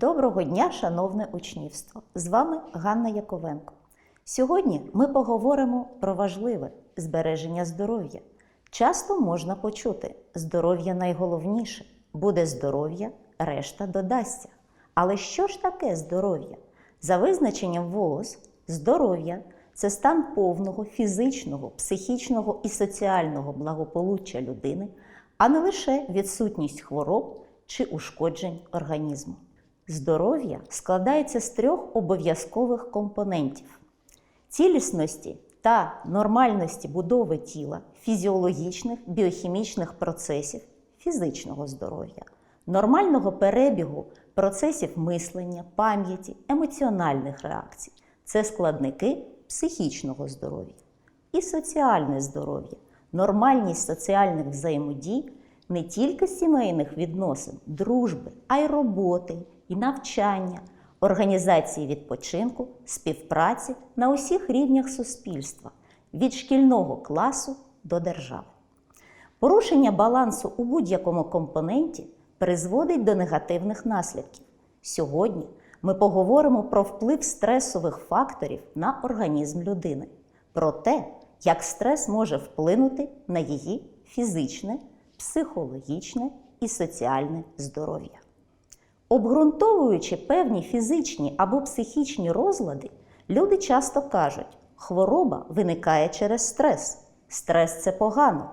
Доброго дня, шановне учнівство! З вами Ганна Яковенко. Сьогодні ми поговоримо про важливе збереження здоров'я. Часто можна почути: здоров'я найголовніше, буде здоров'я, решта додасться. Але що ж таке здоров'я? За визначенням ВООЗ, здоров'я це стан повного фізичного, психічного і соціального благополуччя людини, а не лише відсутність хвороб чи ушкоджень організму. Здоров'я складається з трьох обов'язкових компонентів: цілісності та нормальності будови тіла, фізіологічних, біохімічних процесів, фізичного здоров'я, нормального перебігу процесів мислення, пам'яті, емоціональних реакцій. Це складники психічного здоров'я. І соціальне здоров'я, нормальність соціальних взаємодій не тільки сімейних відносин, дружби, а й роботи, і навчання, організації відпочинку, співпраці на усіх рівнях суспільства від шкільного класу до держави. Порушення балансу у будь-якому компоненті призводить до негативних наслідків. Сьогодні ми поговоримо про вплив стресових факторів на організм людини, про те, як стрес може вплинути на її фізичне, психологічне і соціальне здоров'я. Обґрунтовуючи певні фізичні або психічні розлади, люди часто кажуть, хвороба виникає через стрес. Стрес це погано.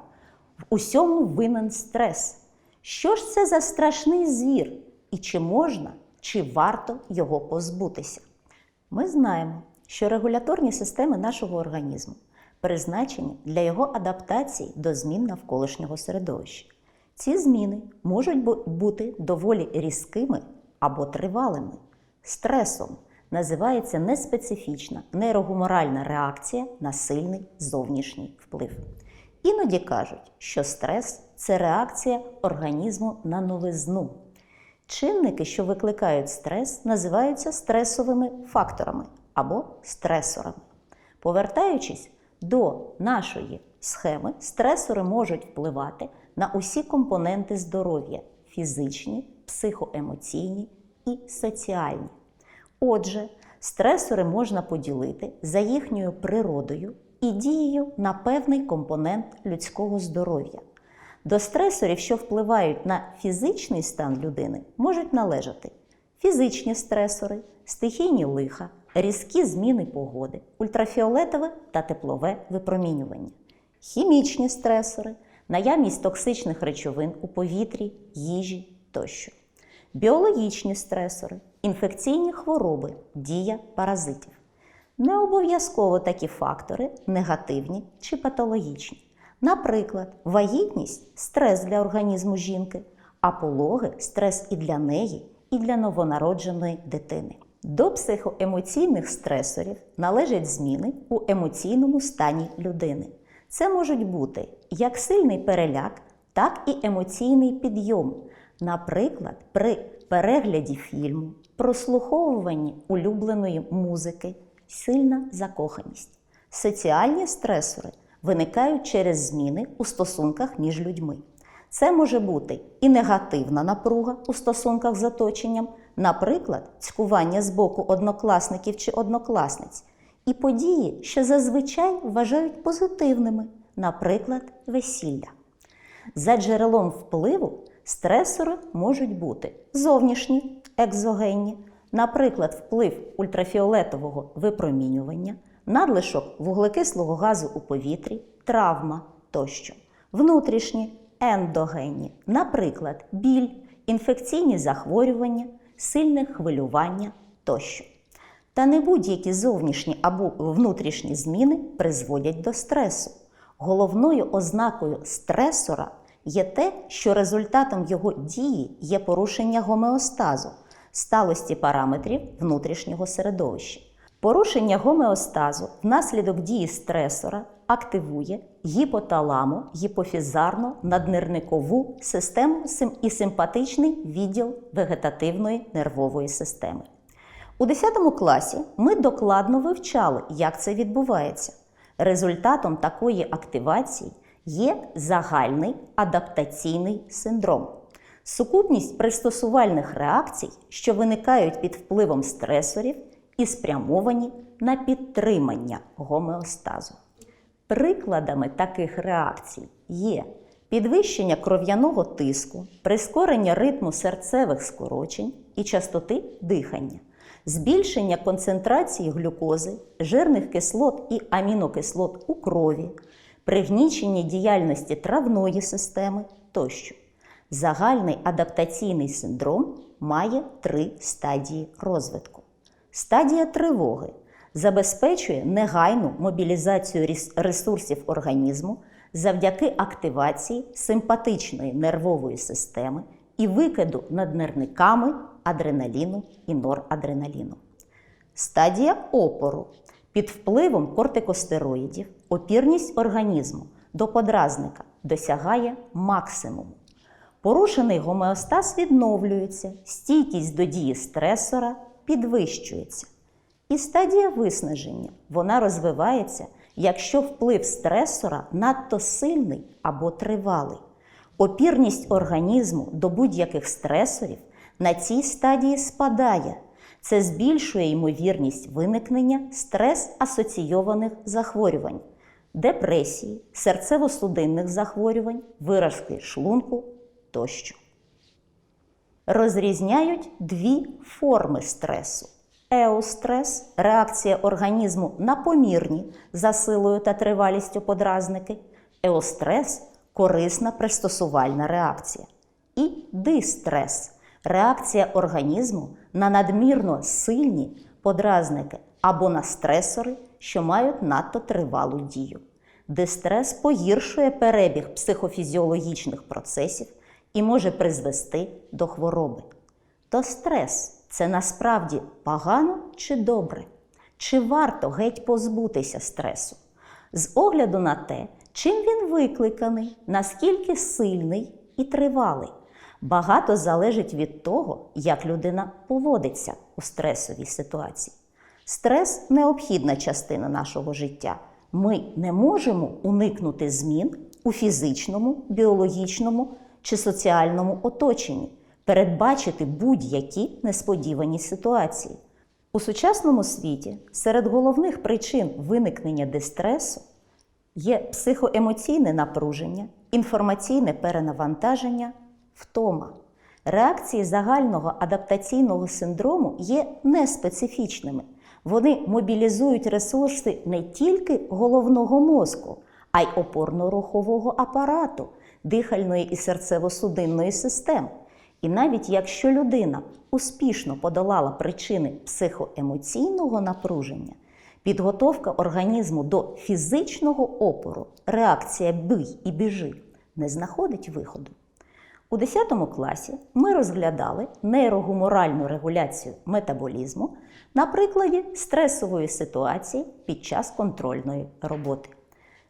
В усьому винен стрес. Що ж це за страшний звір? І чи можна, чи варто його позбутися? Ми знаємо, що регуляторні системи нашого організму призначені для його адаптації до змін навколишнього середовища. Ці зміни можуть бути доволі різкими або тривалими. Стресом називається неспецифічна нейрогуморальна реакція на сильний зовнішній вплив. Іноді кажуть, що стрес це реакція організму на новизну. Чинники, що викликають стрес, називаються стресовими факторами або стресорами. Повертаючись до нашої схеми, стресори можуть впливати на усі компоненти здоров'я фізичні, психоемоційні і соціальні. Отже, стресори можна поділити за їхньою природою і дією на певний компонент людського здоров'я. До стресорів, що впливають на фізичний стан людини, можуть належати фізичні стресори, стихійні лиха, різкі зміни погоди, ультрафіолетове та теплове випромінювання, хімічні стресори, наявність токсичних речовин у повітрі, їжі тощо, біологічні стресори, інфекційні хвороби, дія паразитів. Не обов'язково такі фактори негативні чи патологічні. Наприклад, вагітність стрес для організму жінки, а пологи стрес і для неї, і для новонародженої дитини. До психоемоційних стресорів належать зміни у емоційному стані людини. Це можуть бути як сильний переляк, так і емоційний підйом. Наприклад, при перегляді фільму, прослуховуванні улюбленої музики, сильна закоханість. Соціальні стресори виникають через зміни у стосунках між людьми. Це може бути і негативна напруга у стосунках з оточенням, наприклад, цькування з боку однокласників чи однокласниць, і події, що зазвичай вважають позитивними, наприклад, весілля. За джерелом впливу стресори можуть бути зовнішні, екзогенні, наприклад, вплив ультрафіолетового випромінювання, надлишок вуглекислого газу у повітрі, травма тощо, внутрішні ендогенні, наприклад, біль, інфекційні захворювання, сильне хвилювання тощо. Та не будь-які зовнішні або внутрішні зміни призводять до стресу. Головною ознакою стресора є те, що результатом його дії є порушення гомеостазу, сталості параметрів внутрішнього середовища. Порушення гомеостазу внаслідок дії стресора активує гіпоталамо, гіпофізарно наднирникову систему і симпатичний відділ вегетативної нервової системи. У 10 класі ми докладно вивчали, як це відбувається. Результатом такої активації є загальний адаптаційний синдром. Сукупність пристосувальних реакцій, що виникають під впливом стресорів і спрямовані на підтримання гомеостазу. Прикладами таких реакцій є підвищення кров'яного тиску, прискорення ритму серцевих скорочень і частоти дихання, збільшення концентрації глюкози, жирних кислот і амінокислот у крові, пригнічення діяльності травної системи тощо. Загальний адаптаційний синдром має три стадії розвитку. Стадія тривоги забезпечує негайну мобілізацію ресурсів організму завдяки активації симпатичної нервової системи і викиду наднервниками адреналіну і норадреналіну. Стадія опору. Під впливом кортикостероїдів опірність організму до подразника досягає максимуму. Порушений гомеостаз відновлюється, стійкість до дії стресора підвищується. І стадія виснаження вона розвивається, якщо вплив стресора надто сильний або тривалий. Опірність організму до будь-яких стресорів на цій стадії спадає. Це збільшує ймовірність виникнення стрес-асоційованих захворювань, депресії, серцево-судинних захворювань, виразки шлунку тощо. Розрізняють дві форми стресу. Еострес реакція організму на помірні за силою та тривалістю подразники. Еострес корисна пристосувальна реакція. І дистрес реакція організму на надмірно сильні подразники або на стресори, що мають надто тривалу дію. Дистрес погіршує перебіг психофізіологічних процесів і може призвести до хвороби. То стрес це насправді погано чи добре? Чи варто геть позбутися стресу? З огляду на те, чим він викликаний, наскільки сильний і тривалий, багато залежить від того, як людина поводиться у стресовій ситуації. Стрес необхідна частина нашого життя. Ми не можемо уникнути змін у фізичному, біологічному чи соціальному оточенні, передбачити будь-які несподівані ситуації. У сучасному світі серед головних причин виникнення дистресу є психоемоційне напруження, інформаційне перенавантаження, втома. Реакції загального адаптаційного синдрому є неспецифічними. Вони мобілізують ресурси не тільки головного мозку, а й опорно-рухового апарату, дихальної і серцево-судинної систем. І навіть якщо людина успішно подолала причини психоемоційного напруження, підготовка організму до фізичного опору, реакція бий і біжи, не знаходить виходу. У 10 класі ми розглядали нейрогуморальну регуляцію метаболізму на прикладі стресової ситуації під час контрольної роботи.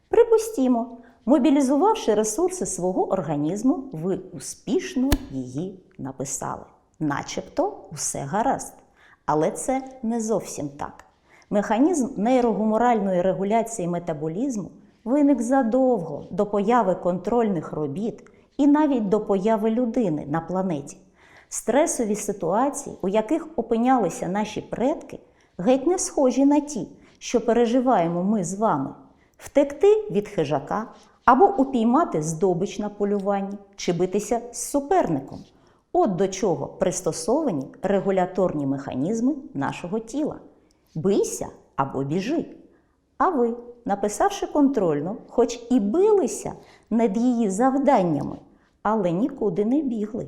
Припустімо, мобілізувавши ресурси свого організму, ви успішно її написали. Начебто усе гаразд. Але це не зовсім так. Механізм нейрогуморальної регуляції метаболізму виник задовго до появи контрольних робіт і навіть до появи людини на планеті. Стресові ситуації, у яких опинялися наші предки, геть не схожі на ті, що переживаємо ми з вами. Втекти від хижака або упіймати здобич на полюванні чи битися з суперником. От до чого пристосовані регуляторні механізми нашого тіла. Бийся або біжи. А ви, написавши контрольну, хоч і билися над її завданнями, але нікуди не бігли.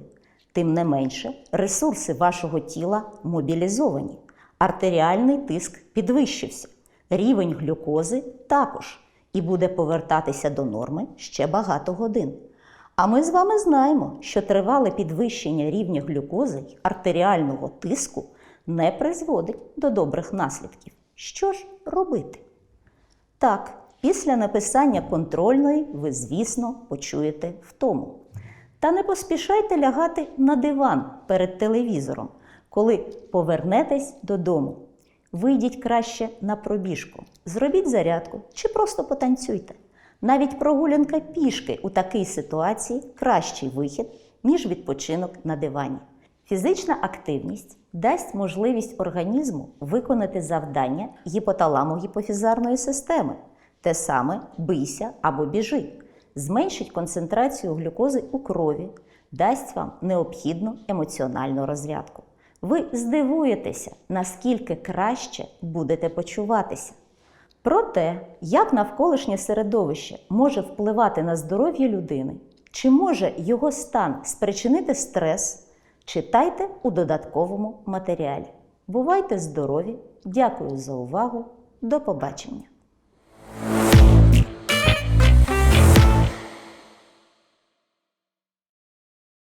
Тим не менше, ресурси вашого тіла мобілізовані, артеріальний тиск підвищився, рівень глюкози також і буде повертатися до норми ще багато годин. А ми з вами знаємо, що тривале підвищення рівня глюкози й артеріального тиску не призводить до добрих наслідків. Що ж робити? Так, після написання контрольної ви, звісно, почуєте втому. Та не поспішайте лягати на диван перед телевізором, коли повернетесь додому. Вийдіть краще на пробіжку, зробіть зарядку чи просто потанцюйте. Навіть прогулянка пішки у такій ситуації кращий вихід, ніж відпочинок на дивані. Фізична активність дасть можливість організму виконати завдання гіпоталамо-гіпофізарної системи, те саме бийся або біжи, зменшить концентрацію глюкози у крові, дасть вам необхідну емоціональну розрядку. Ви здивуєтеся, наскільки краще будете почуватися. Про те, як навколишнє середовище може впливати на здоров'я людини, чи може його стан спричинити стрес, читайте у додатковому матеріалі. Бувайте здорові! Дякую за увагу! До побачення!